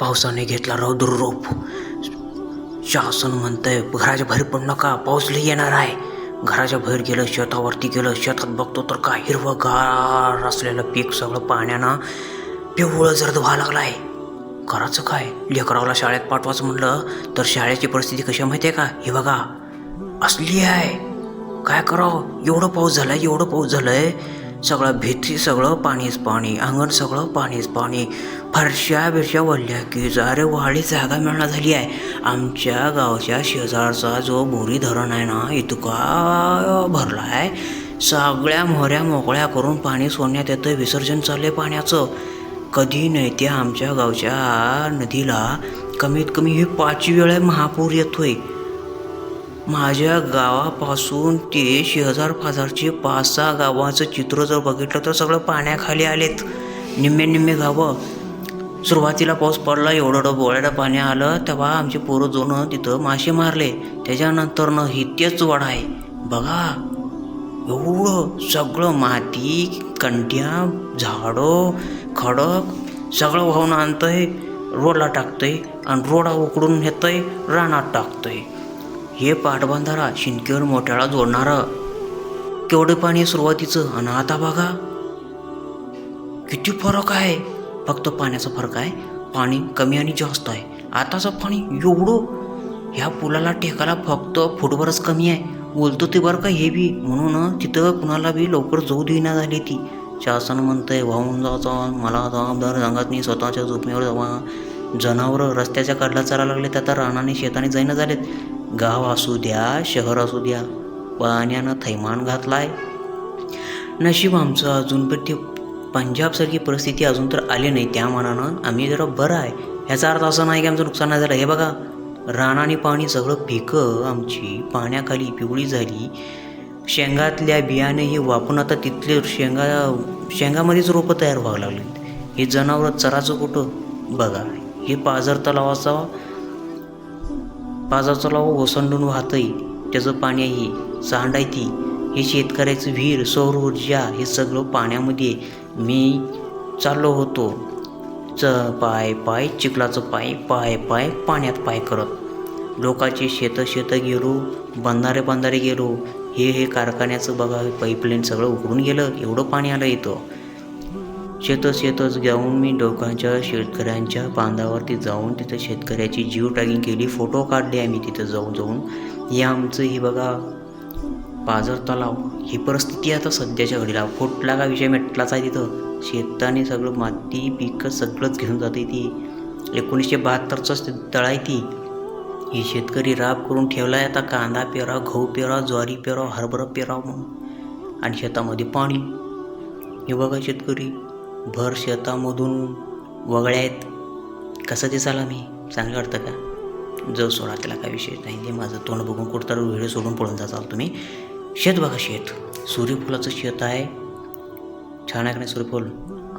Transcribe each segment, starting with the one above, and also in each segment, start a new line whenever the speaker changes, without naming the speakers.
पावसाने घेतला रौद्र रूप. शासन म्हणतंय घराच्या बाहेर पण नका पाऊस लई येणार आहे. घराच्या बाहेर गेलं शेतावरती गेलं शेतात बघतो तर काय हिरवंगार असलेलं पीक सगळं पाण्यानं पिवळं जर्द व्हायला आहे करायचं काय? लेकराला शाळेत पाठवायचं म्हणलं तर शाळेची परिस्थिती कशी आहे माहिती आहे का? हे बघा असली आहे. काय करावं? एवढं पाऊस झालाय एवढं पाऊस झालंय. सगळं भीती सगळं पाणीच पाणी अंगण सगळं पाणीच पाणी. फरशा बिरशा वळल्या की अरे वाढी जागा मिळणार झाली आहे. आमच्या गावच्या शेजारचा जो बोरी धरण आहे ना इतका भरला आहे. सगळ्या मोहऱ्या मोकळ्या करून पाणी सोडण्यात येतं विसर्जन चाललंय पाण्याचं. कधी नाही त्या आमच्या गावच्या नदीला कमीत कमी हे पाचवी वेळा महापूर येतोय. माझ्या गावापासून ते शेजार पाजारचे पाच सहा गावाचं चित्र जर बघितलं तर सगळं पाण्याखाली आलेत. निम्मे निम्मे गावं. सुरुवातीला पाऊस पडला एवढं बोळ्याडं पाणी आलं तेव्हा आमचे पोरं जोनं तिथं मासे मारले. त्याच्यानंतरनं ही तेच वाढ आहे. बघा एवढं सगळं माती कंट्या झाडं खडक सगळं वाहून आणतंय. रोडला टाकतंय आणि रोडा उकडून नेतंय रानात टाकतंय. हे पाटबंधारा शिंदकीवर मोठ्याला जोडणारं. केवढं पाणी सुरुवातीचं? आणि आता बघा. किती फरक आहे? फक्त पाण्याचा फरक आहे. पाणी कमी आणि जास्त आहे. आताचं पाणी एवढं. ह्या पुलाला टेकाला फक्त फुटभरच कमी आहे. बोलतो ते बरं का हे बी. म्हणून तिथं कुणाला बी लवकर जाऊ देईना झाली ती. शासन म्हणतंय वाहून जाचा मला जबाबदार सांगत नाही स्वतःच्या जोखमीवर जावा जनावरं रस्त्याच्या कडला चरायला लागले आता रानाने शेताने जाईना झालेत. गाव असू द्या शहर असू द्या पाण्यानं थैमान घातलाय. नशीब आमचं अजून पण ते पंजाबसारखी परिस्थिती अजून तर आली नाही त्या मानानं आम्ही जरा बरं आहे. ह्याचा अर्थ असा नाही की आमचं नुकसान नाही झालं. हे बघा रानाने पाणी सगळं पिकं आमची पाण्याखाली पिवळी झाली. शेंगातल्या बियाणे हे वापरून आता तिथले शेंगा शेंगामध्येच रोपं तयार व्हावं लागली. हे जनावरं चराचं कुठं? बघा हे पाझर तलावाचा पाजाचा लाव ओसंडून वाहतई त्याचं पाणी आहे हे शेतकऱ्याचं विहीर सौर ऊर्जा हे सगळं पाण्यामध्ये मी चाललो होतो. च पाय पाय चिखलाचं पाय पाय पाय पाण्यात पाय करत. लोकांचे शेतं शेतं गेलो बंधारे बंधारे गेलो. हे हे कारखान्याचं बघा पाईपलाईन सगळं उघडून गेलं एवढं पाणी आलं इथं. शेतच शेतच जाऊन मी डोक्यांच्या शेतकऱ्यांच्या बांधावरती जाऊन तिथं शेतकऱ्याची जीव टॅगिंग केली फोटो काढले आम्ही तिथं जाऊन जाऊन. हे आमचं ही बघा पाझर तलाव. ही परिस्थिती आता सध्याच्या घडीला. फुटला का विषय मेटलाच आहे तिथं. शेताने सगळं माती पिकं सगळंच घेऊन जाते ती. एकोणीसशे बहात्तरचंच तळ आहे ती. ही शेतकरी राब करून ठेवला आहे आता. कांदा पेरा गहू पेरा ज्वारी पेरा हरभरा पेरा म्हणून. आणि शेतामध्ये पाणी. हे बघा शेतकरी. भर शेतामधून वगळ्यात आहेत. कसं दिसाला मी? चांगलं वाटतं का? जर सोडा त्याला काय विषय नाही. ते माझं तोंड बघून कुठतर व्हिडिओ सोडून पळून जाचाल तुम्ही शेत बघा शेत. सूर्यफुलाचं शेत आहे. छान आहे का नाही सूर्यफूल?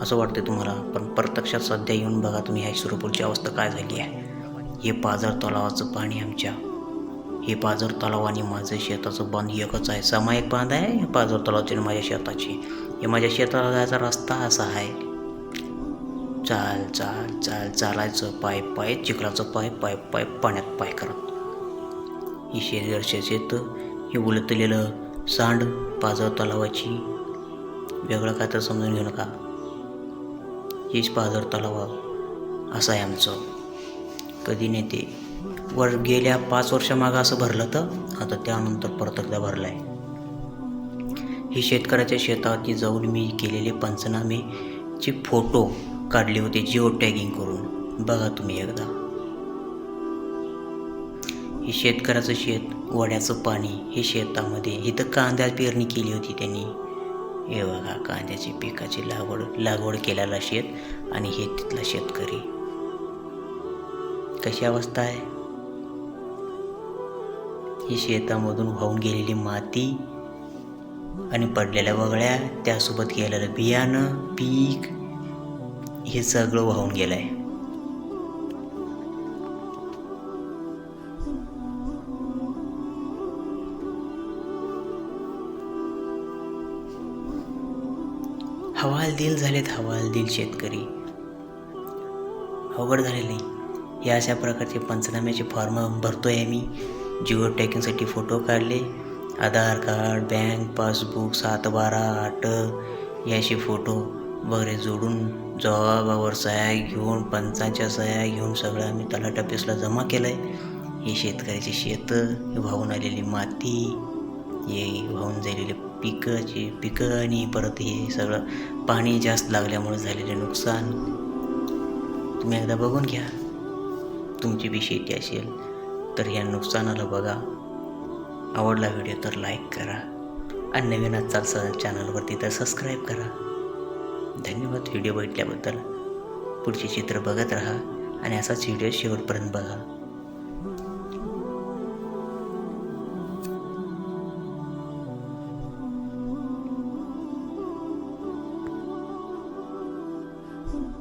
असं वाटतं तुम्हाला. पण प्रत्यक्षात सध्या येऊन बघा तुम्ही ह्या सूर्यफूलची अवस्था काय झाली आहे. हे पाझर तलावाचं पाणी आमच्या हे पाझर तलाव आणि माझं शेताचं बांध एकच आहे. सामायिक बांध आहे हे पाझर तलावाची आणि माझ्या शेताची. हे माझ्या शेताला जायचा रस्ता असा आहे. चाल चाल चाल चालायचं पाय पाय चिखलाचं पाय पाय पाय पाण्यात पाय करत. ही शरीर शेत हे उलतलेलं सांड पाझर तलावाची. वेगळं काय तर समजून घेऊ नका. हेच पाझर तलाव असं आहे आमचं. कधी नाही ते वर गेल्या पाच वर्षामागं असं भरलं तर आता त्यानंतर परत एकदा भरलं आहे हे शेतकऱ्याच्या शेतावरती जाऊन मी केलेले पंचनामेचे फोटो काढले होते जिओ टॅगिंग करून. बघा तुम्ही एकदा. हे शेतकऱ्याचं शेत वड्याचं पाणी हे शेतामध्ये इथं कांद्या पेरणी केली होती त्यांनी. हे बघा कांद्याची पिकाची लागवड लागवड केलेला शेत आणि हे तिथला शेतकरी. कशी अवस्था आहे? ही शेतामधून वाहून गेलेली माती आणि पडलेल्या वगळ्या त्यासोबत गेलेलं बियाणं पीक हे सगळं वाहून गेलं आहे हवालदिल झालेत हवालदिल शेतकरी. अवघड झालेले या अशा प्रकारचे पंचनाम्याचे फॉर्म भरतो आहे मी जिओ टॅकिंगसाठी फोटो काढले. आधार कार्ड बँक पासबुक सात बारा आठ याशी फोटो वगैरे जोडून जबाबावर सह्या घेऊन पंचांच्या सह्या घेऊन सगळं आम्ही तलाट ऑफिसला जमा केलं आहे हे शेतकऱ्याचे शेतं हे वाहून आलेली माती हे वाहून झालेले पिकाचे पिकं आणि परत हे सगळं पाणी जास्त लागल्यामुळे झालेले नुकसान. तुम्ही एकदा बघून घ्या. तुमची बी शेती असेल तर या नुकसानाला बघा. आवडला व्हिडिओ तर लाईक करा आणि नवीन आजचाल स चॅनलवरती तर सबस्क्राईब करा. धन्यवाद व्हिडिओ बघितल्याबद्दल. पुढचे चित्र बघत राहा आणि असाच व्हिडिओ शेवटपर्यंत बघा. Thank you.